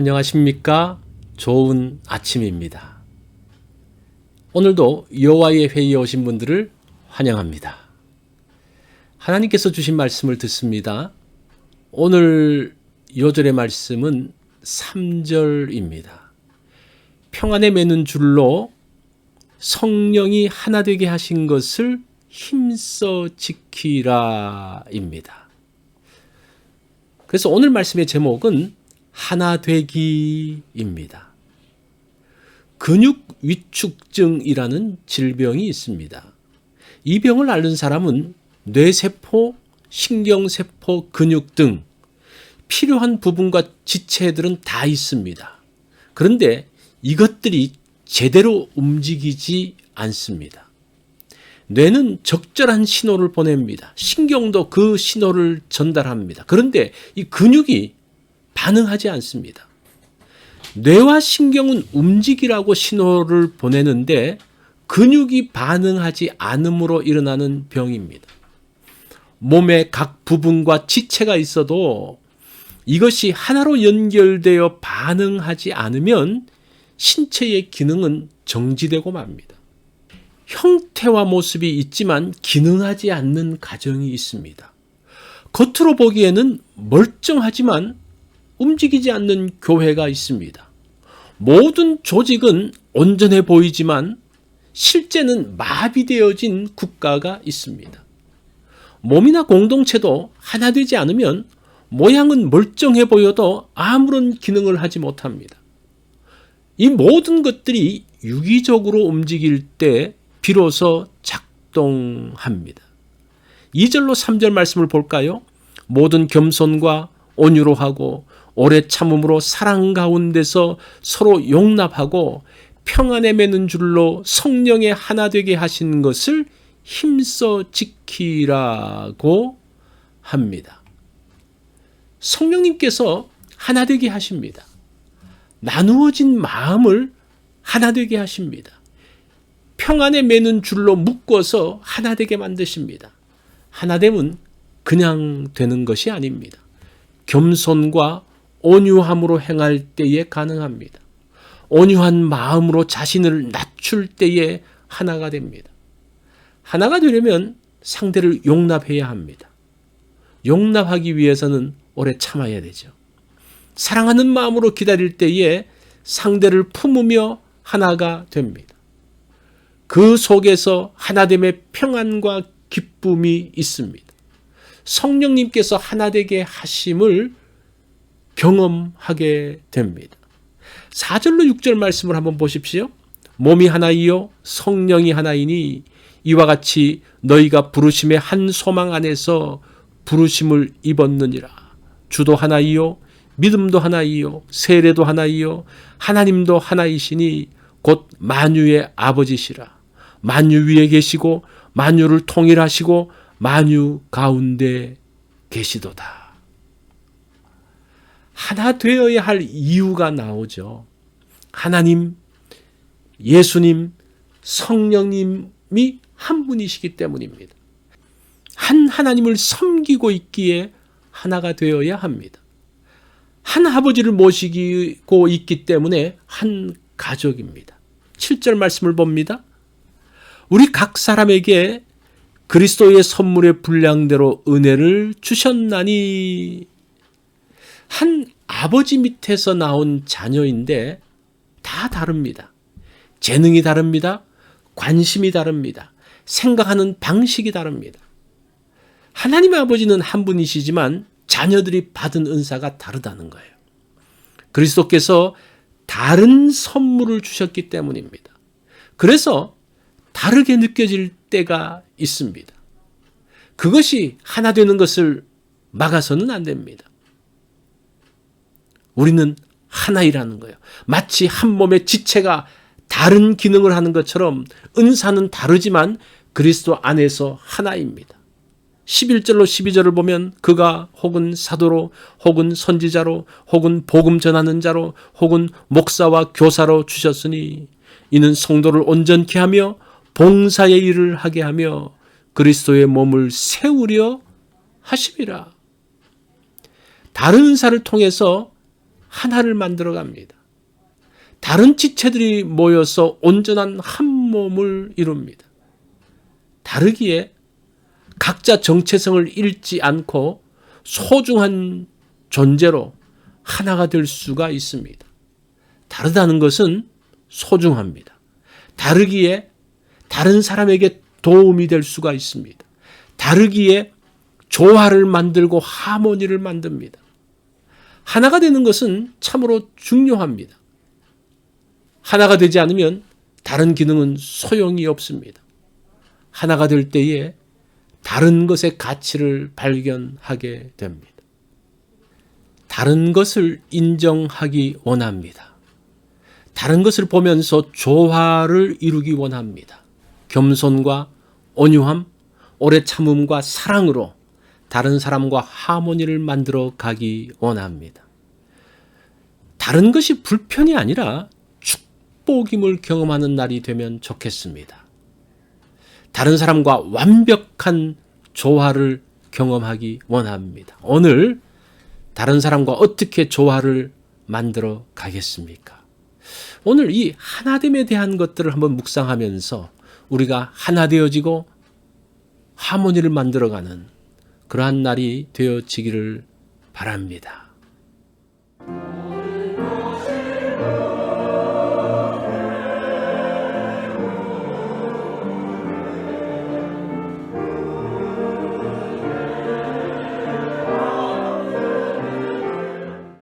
안녕하십니까? 좋은 아침입니다. 오늘도 여호와의 회의에 오신 분들을 환영합니다. 하나님께서 주신 말씀을 듣습니다. 오늘 요절의 말씀은 3절입니다. 평안에 매는 줄로 성령이 하나 되게 하신 것을 힘써 지키라입니다. 그래서 오늘 말씀의 제목은 하나 되기입니다. 근육 위축증이라는 질병이 있습니다. 이 병을 앓는 사람은 뇌세포, 신경세포, 근육 등 필요한 부분과 지체들은 다 있습니다. 그런데 이것들이 제대로 움직이지 않습니다. 뇌는 적절한 신호를 보냅니다. 신경도 그 신호를 전달합니다. 그런데 이 근육이 반응하지 않습니다. 뇌와 신경은 움직이라고 신호를 보내는데 근육이 반응하지 않음으로 일어나는 병입니다. 몸의 각 부분과 지체가 있어도 이것이 하나로 연결되어 반응하지 않으면 신체의 기능은 정지되고 맙니다. 형태와 모습이 있지만 기능하지 않는 가정이 있습니다. 겉으로 보기에는 멀쩡하지만 움직이지 않는 교회가 있습니다. 모든 조직은 온전해 보이지만 실제는 마비되어진 국가가 있습니다. 몸이나 공동체도 하나 되지 않으면 모양은 멀쩡해 보여도 아무런 기능을 하지 못합니다. 이 모든 것들이 유기적으로 움직일 때 비로소 작동합니다. 2절로 3절 말씀을 볼까요? 모든 겸손과 온유로 하고 오래 참음으로 사랑 가운데서 서로 용납하고 평안에 매는 줄로 성령의 하나 되게 하신 것을 힘써 지키라고 합니다. 성령님께서 하나 되게 하십니다. 나누어진 마음을 하나 되게 하십니다. 평안에 매는 줄로 묶어서 하나 되게 만드십니다. 하나됨은 그냥 되는 것이 아닙니다. 겸손과 온유함으로 행할 때에 가능합니다. 온유한 마음으로 자신을 낮출 때에 하나가 됩니다. 하나가 되려면 상대를 용납해야 합니다. 용납하기 위해서는 오래 참아야 되죠. 사랑하는 마음으로 기다릴 때에 상대를 품으며 하나가 됩니다. 그 속에서 하나됨의 평안과 기쁨이 있습니다. 성령님께서 하나되게 하심을 경험하게 됩니다. 4절로 6절 말씀을 한번 보십시오. 몸이 하나이요 성령이 하나이니 이와 같이 너희가 부르심의 한 소망 안에서 부르심을 입었느니라. 주도 하나이요 믿음도 하나이요 세례도 하나이요 하나님도 하나이시니 곧 만유의 아버지시라. 만유 위에 계시고 만유를 통일하시고 만유 가운데 계시도다. 하나 되어야 할 이유가 나오죠. 하나님, 예수님, 성령님이 한 분이시기 때문입니다. 한 하나님을 섬기고 있기에 하나가 되어야 합니다. 한 아버지를 모시고 있기 때문에 한 가족입니다. 7절 말씀을 봅니다. 우리 각 사람에게 그리스도의 선물의 분량대로 은혜를 주셨나니 한 아버지 밑에서 나온 자녀인데 다 다릅니다. 재능이 다릅니다. 관심이 다릅니다. 생각하는 방식이 다릅니다. 하나님의 아버지는 한 분이시지만 자녀들이 받은 은사가 다르다는 거예요. 그리스도께서 다른 선물을 주셨기 때문입니다. 그래서 다르게 느껴질 때가 있습니다. 그것이 하나 되는 것을 막아서는 안 됩니다. 우리는 하나이라는 거예요. 마치 한 몸의 지체가 다른 기능을 하는 것처럼 은사는 다르지만 그리스도 안에서 하나입니다. 11절로 12절을 보면 그가 혹은 사도로 혹은 선지자로 혹은 복음 전하는 자로 혹은 목사와 교사로 주셨으니 이는 성도를 온전케 하며 봉사의 일을 하게 하며 그리스도의 몸을 세우려 하심이라. 다른 은사를 통해서 하나를 만들어 갑니다. 다른 지체들이 모여서 온전한 한 몸을 이룹니다. 다르기에 각자 정체성을 잃지 않고 소중한 존재로 하나가 될 수가 있습니다. 다르다는 것은 소중합니다. 다르기에 다른 사람에게 도움이 될 수가 있습니다. 다르기에 조화를 만들고 하모니를 만듭니다. 하나가 되는 것은 참으로 중요합니다. 하나가 되지 않으면 다른 기능은 소용이 없습니다. 하나가 될 때에 다른 것의 가치를 발견하게 됩니다. 다른 것을 인정하기 원합니다. 다른 것을 보면서 조화를 이루기 원합니다. 겸손과 온유함, 오래 참음과 사랑으로 다른 사람과 하모니를 만들어 가기 원합니다. 다른 것이 불편이 아니라 축복임을 경험하는 날이 되면 좋겠습니다. 다른 사람과 완벽한 조화를 경험하기 원합니다. 오늘 다른 사람과 어떻게 조화를 만들어 가겠습니까? 오늘 이 하나됨에 대한 것들을 한번 묵상하면서 우리가 하나 되어지고 하모니를 만들어가는 그러한 날이 되어지기를 바랍니다.